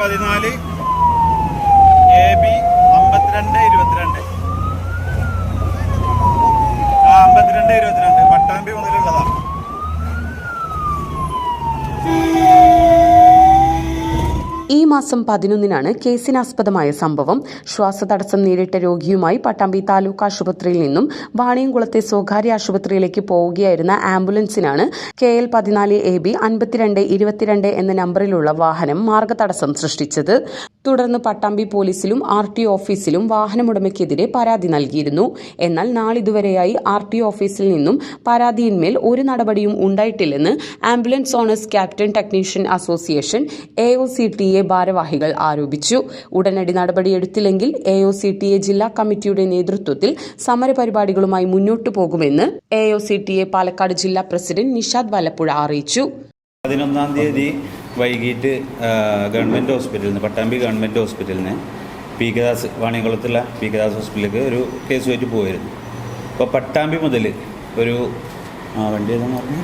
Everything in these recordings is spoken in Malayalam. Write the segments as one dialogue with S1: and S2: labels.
S1: പതിനാല്. എ ബി അമ്പത്തിരണ്ട് ഇരുപത്തിരണ്ട് ആ അമ്പത്തിരണ്ട് ഇരുപത്തിരണ്ട് പട്ടാമ്പി മുതലുള്ളതാണ്
S2: ഈ മാസം പതിനൊന്നിനാണ് കേസിനാസ്പദമായ സംഭവം. ശ്വാസതടസ്സം നേരിട്ട രോഗിയുമായി പട്ടാമ്പി താലൂക്ക് ആശുപത്രിയിൽ നിന്നും വാണിയംകുളത്തെ സ്വകാര്യ ആശുപത്രിയിലേക്ക് പോവുകയായിരുന്ന ആംബുലൻസിനാണ് കെ എൽ പതിനാല് എ ബി അൻപത്തിരണ്ട് ഇരുപത്തിരണ്ട് എന്ന നമ്പറിലുള്ള വാഹനം മാർഗതടസ്സം സൃഷ്ടിച്ചത്. തുടർന്ന് പട്ടാമ്പി പോലീസിലും ആർ ടി ഓഫീസിലും വാഹനമുടമയ്ക്കെതിരെ പരാതി നൽകിയിരുന്നു. എന്നാൽ നാളിതുവരെയായി ആർ ടി ഓഫീസിൽ നിന്നും പരാതിയിന്മേൽ ഒരു നടപടിയും ഉണ്ടായിട്ടില്ലെന്ന് ambulance owners captain technician association A O C T A ഭാരവാഹികൾ ആരോപിച്ചു. ഉടനടി നടപടിയെടുത്തില്ലെങ്കിൽ A O C T A ജില്ലാ കമ്മിറ്റിയുടെ നേതൃത്വത്തിൽ സമരപരിപാടികളുമായി മുന്നോട്ടു പോകുമെന്ന് A O C T A Palakkad ജില്ലാ പ്രസിഡന്റ് നിഷാദ് വല്ലപ്പുഴ അറിയിച്ചു.
S1: പതിനൊന്നാം തീയതി വൈകിട്ട് ഗവൺമെന്റ് ഹോസ്പിറ്റലിൽ നിന്ന് പട്ടാമ്പി ഗവൺമെന്റ് ഹോസ്പിറ്റലിൽ നിന്ന് പി കെ ദാസ് വാണിയംകുളത്തുള്ള പി കെ ദാസ് ഹോസ്പിറ്റലിലേക്ക് ഒരു കേസുമായിട്ട് പോയിരുന്നു. അപ്പോൾ പട്ടാമ്പി മുതൽ ഒരു ആ, വണ്ടി ഏതാണെന്ന് പറഞ്ഞു?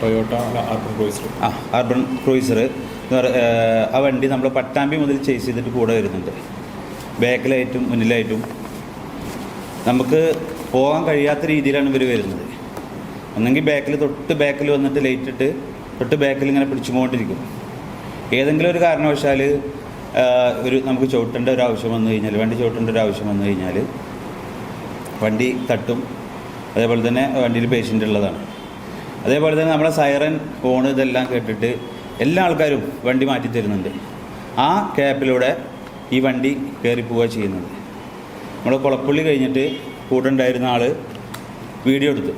S3: ടൊയോട്ട അർബൺ ക്രൂയിസർ
S1: ആ അർബൺ ക്രൂയിസർ എന്ന് പറ ആ, വണ്ടി നമ്മൾ പട്ടാമ്പി മുതൽ ചേസ് ചെയ്തിട്ട് കൂടെ വരുന്നുണ്ട്. ബാക്കിലായിട്ടും മുന്നിലായിട്ടും. നമുക്ക് പോകാൻ കഴിയാത്ത രീതിയിലാണ് ഇവർ വരുന്നത്. ഒന്നെങ്കിൽ ബാക്കിൽ തൊട്ട് ബാക്കിൽ വന്നിട്ട് ലൈറ്റ് ഇട്ട് തൊട്ട് ബാക്കിൽ ഇങ്ങനെ പിടിച്ചു പിടിച്ചുകൊണ്ടിരിക്കും. ഏതെങ്കിലും ഒരു കാരണവശാൽ ഒരു നമുക്ക് ചവിട്ടേണ്ട ഒരു ആവശ്യം വന്നു കഴിഞ്ഞാൽ വണ്ടി ചവിട്ടേണ്ട ഒരു ആവശ്യം വന്നു കഴിഞ്ഞാൽ വണ്ടി തട്ടും. അതേപോലെ തന്നെ വണ്ടിയിൽ പേഷ്യന്റ് ഉള്ളതാണ്. അതേപോലെ തന്നെ നമ്മളെ സൈറൻ ഫോൺ ഇതെല്ലാം കേട്ടിട്ട് എല്ലാ ആൾക്കാരും വണ്ടി മാറ്റി തരുന്നുണ്ട്. ആ ക്യാപ്പിലൂടെ ഈ വണ്ടി കയറി പോവുക ചെയ്യുന്നത് നമ്മൾ കുളപ്പുള്ളി കഴിഞ്ഞിട്ട് കൂടെ ഉണ്ടായിരുന്ന ആൾ വീഡിയോ എടുത്തു.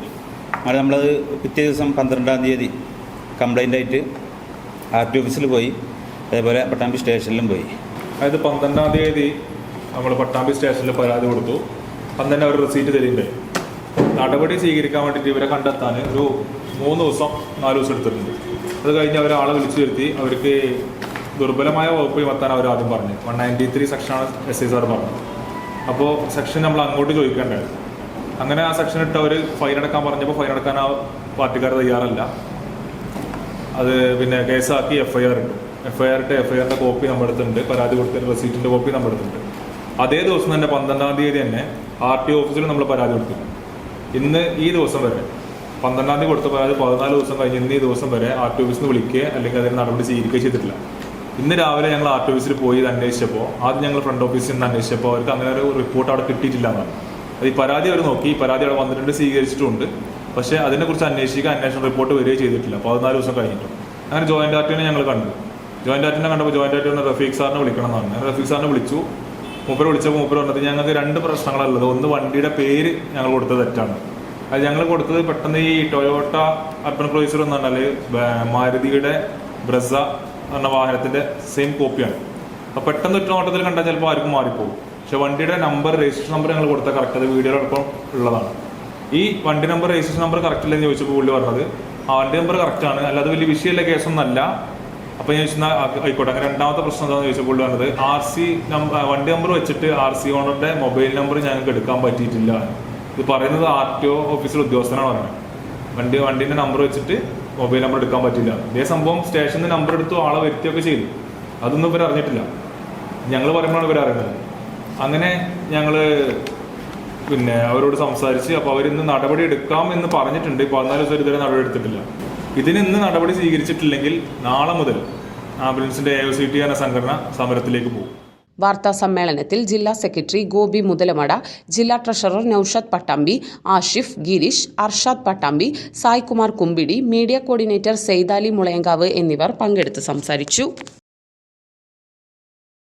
S1: അത് നമ്മളത് പിറ്റേ ദിവസം പന്ത്രണ്ടാം തീയതി കംപ്ലൈന്റ് ആയിട്ട് ആർ ടി ഓഫീസിൽ പോയി. അതേപോലെ പട്ടാമ്പി സ്റ്റേഷനിലും പോയി.
S3: അതായത് പന്ത്രണ്ടാം തീയതി നമ്മൾ പട്ടാമ്പി സ്റ്റേഷനിൽ പരാതി കൊടുത്തു. അന്ന് തന്നെ അവർ റെസീറ്റ് തരുന്നുണ്ട് നടപടി സ്വീകരിക്കാൻ വേണ്ടിയിട്ട് ഇവരെ കണ്ടെത്താൻ ഒരു മൂന്ന് ദിവസം നാല് ദിവസം എടുത്തിട്ടുണ്ട്. അത് കഴിഞ്ഞ് അവർ ആളെ വിളിച്ചു വരുത്തി. അവർക്ക് ദുർബലമായ വകുപ്പ് ചുമത്താൻ അവർ ആദ്യം പറഞ്ഞു. വൺ നയന്റി ത്രീ സെക്ഷനാണ് എസ് ഐ സാർ പറഞ്ഞത്. അപ്പോൾ സെക്ഷൻ നമ്മൾ അങ്ങോട്ട് ചോദിക്കേണ്ടത് അങ്ങനെ ആ സെക്ഷൻ ഇട്ട് അവർ ഫൈൻ അടക്കാൻ പറഞ്ഞപ്പോൾ ഫൈൻ അടക്കാൻ ആ പാർട്ടിക്കാർ തയ്യാറല്ല. അത് പിന്നെ കേസാക്കി എഫ് ഐ ആർ ഇട്ടു. എഫ് ഐ ഇട്ട് എഫ് ഐ ആറിന്റെ കോപ്പി നമ്മുടെ അടുത്തുണ്ട് പരാതി കൊടുത്ത റെസീറ്റിന്റെ കോപ്പി നമ്മുടെ അടുത്തുണ്ട് അതേ ദിവസം തന്നെ പന്ത്രണ്ടാം തീയതി തന്നെ ആർ ടി ഓഫീസിൽ നമ്മൾ പരാതി കൊടുത്തു. ഇന്ന് ഈ ദിവസം വരെ പന്ത്രണ്ടാം തീയതി കൊടുത്ത പരാതി പതിനാല് ദിവസം കഴിഞ്ഞ് ഇന്ന് ഈ ദിവസം വരെ ആർ ടി ഓഫീസിൽ നിന്ന് വിളിക്കുക അല്ലെങ്കിൽ അതിന് നടപടി സ്വീകരിക്കുക ചെയ്തിട്ടില്ല. ഇന്ന് രാവിലെ ഞങ്ങൾ ആർ ടി ഓഫീസിൽ പോയി ഇത് അന്വേഷിച്ചപ്പോൾ ആദ്യം ഞങ്ങൾ ഫ്രണ്ട് ഓഫീസിൽ നിന്ന് അന്വേഷിച്ചപ്പോൾ അവർക്ക് അങ്ങനെ ഒരു റിപ്പോർട്ട് അവിടെ കിട്ടിയിട്ടില്ല എന്നാണ് അത് ഈ പരാതി അവർ നോക്കി. പരാതി അവിടെ വന്നിട്ടുണ്ട് സ്വീകരിച്ചിട്ടുണ്ട്. പക്ഷേ അതിനെക്കുറിച്ച് അന്വേഷിക്കുക അന്വേഷണ റിപ്പോർട്ട് വരികയോ ചെയ്തിട്ടില്ല. പതിനാല് ദിവസം കഴിഞ്ഞിട്ട്. അങ്ങനെ ജോയിന്റ് ആർട്ടിനെ ഞങ്ങൾ കണ്ടു. ജോയിന്റ് ആർട്ടിനെ കണ്ടപ്പോൾ ജോയിന്റ് ആർട്ടി റഫീഖ് സാറിനെ വിളിക്കണം എന്നാണ്. ഞാൻ റഫീഖ് സാറിനെ വിളിച്ചു. മൂപ്പര് വിളിച്ചപ്പോൾ മൂപ്പര് പറഞ്ഞത് ഞങ്ങൾക്ക് രണ്ട് പ്രശ്നങ്ങളുള്ളത് ഒന്ന് വണ്ടിയുടെ പേര് ഞങ്ങൾ കൊടുത്തത് തെറ്റാണ്. അത് ഞങ്ങൾ കൊടുത്തത് പെട്ടെന്ന് ഈ ടൊയോട്ട അർബൻ ക്രൂയിസർ എന്ന് പറഞ്ഞാൽ മാരുതിയുടെ ബ്രസ എന്ന വാഹനത്തിന്റെ സെയിം കോപ്പിയാണ്. അപ്പോൾ പെട്ടെന്ന് ഒറ്റ നോട്ടത്തിൽ കണ്ടാൽ ചിലപ്പോൾ ആർക്കും മാറിപ്പോകും. പക്ഷെ വണ്ടിയുടെ നമ്പർ രജിസ്ട്രേഷൻ നമ്പർ ഞങ്ങൾ കൊടുത്ത കറക്റ്റ് അത് വീഡിയോടൊപ്പം ഉള്ളതാണ്. ഈ വണ്ടി നമ്പർ രജിസ്ട്രേഷൻ നമ്പർ കറക്റ്റ് ഇല്ലെന്ന് ചോദിച്ചപ്പോൾ പുള്ളി പറഞ്ഞത്. ആ വണ്ടി നമ്പർ കറക്റ്റ് ആണ്. അല്ലാതെ വലിയ വിഷയമല്ല കേസൊന്നല്ല അപ്പൊ ഞാൻ ചോദിച്ചാൽ ആയിക്കോട്ടെ. അങ്ങനെ രണ്ടാമത്തെ പ്രശ്നം എന്താണെന്ന് ചോദിച്ചപ്പോൾ പുള്ളി പറഞ്ഞത് ആർ സി നമ്പർ വണ്ടി നമ്പർ വെച്ചിട്ട് ആർ സി ഓണറുടെ മൊബൈൽ നമ്പർ ഞങ്ങൾക്ക് എടുക്കാൻ പറ്റിയിട്ടില്ല. ഇത് പറയുന്നത് ആർ ടി ഒ ഓഫീസിലെ ഉദ്യോഗസ്ഥനാണ് പറഞ്ഞത്. വണ്ടി വണ്ടിന്റെ നമ്പർ വെച്ചിട്ട് മൊബൈൽ നമ്പർ എടുക്കാൻ പറ്റില്ല ഇതേ സംഭവം സ്റ്റേഷനിൽ നമ്പർ എടുത്തു ആളെ വരുത്തിയൊക്കെ ചെയ്തു. അതൊന്നും ഇവർ അറിഞ്ഞിട്ടില്ല. ഞങ്ങൾ പറയുമ്പോഴാണ് ഇവർ അറിയുന്നത്. അങ്ങനെ ഞങ്ങൾ പിന്നെ അവരോട് സംസാരിച്ച് അപ്പോൾ അവർ ഇന്ന് നടപടി എടുക്കാം എന്ന് പറഞ്ഞിട്ടുണ്ട്. പതിനാല് ദിവസം ഇതുവരെ നടപടി എടുത്തിട്ടില്ല. ഇതിന് ഇന്ന് നടപടി സ്വീകരിച്ചിട്ടില്ലെങ്കിൽ നാളെ മുതൽ ആംബുലൻസിന്റെ എ സി ടി എന്ന സംഘടന സമരത്തിലേക്ക് പോകും.
S2: വാർത്താ സമ്മേളനത്തിൽ ജില്ലാ സെക്രട്ടറി ഗോപി മുതലമട ജില്ലാ treasurer Noushad Pattambi Ashif Girish Arshad Pattambi Saikumar Kumbidi media coordinator Saithali Mulayankavu എന്നിവർ പങ്കെടുത്ത് സംസാരിച്ചു.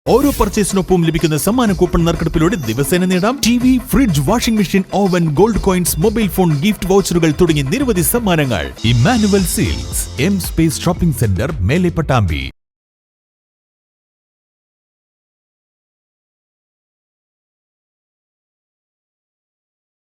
S4: ഓരോ പർച്ചേസിനൊപ്പം ലഭിക്കുന്ന സമ്മാന കൂപ്പൺ നറുക്കെടുപ്പിലൂടെ ദിവസേന നേടാം. T V fridge washing machine oven gold coins mobile phone gift വൗച്ചറുകൾ തുടങ്ങിയ നിരവധി സമ്മാനങ്ങൾ. Emmanuel silks M space shopping centre മേലെ പട്ടാമ്പി.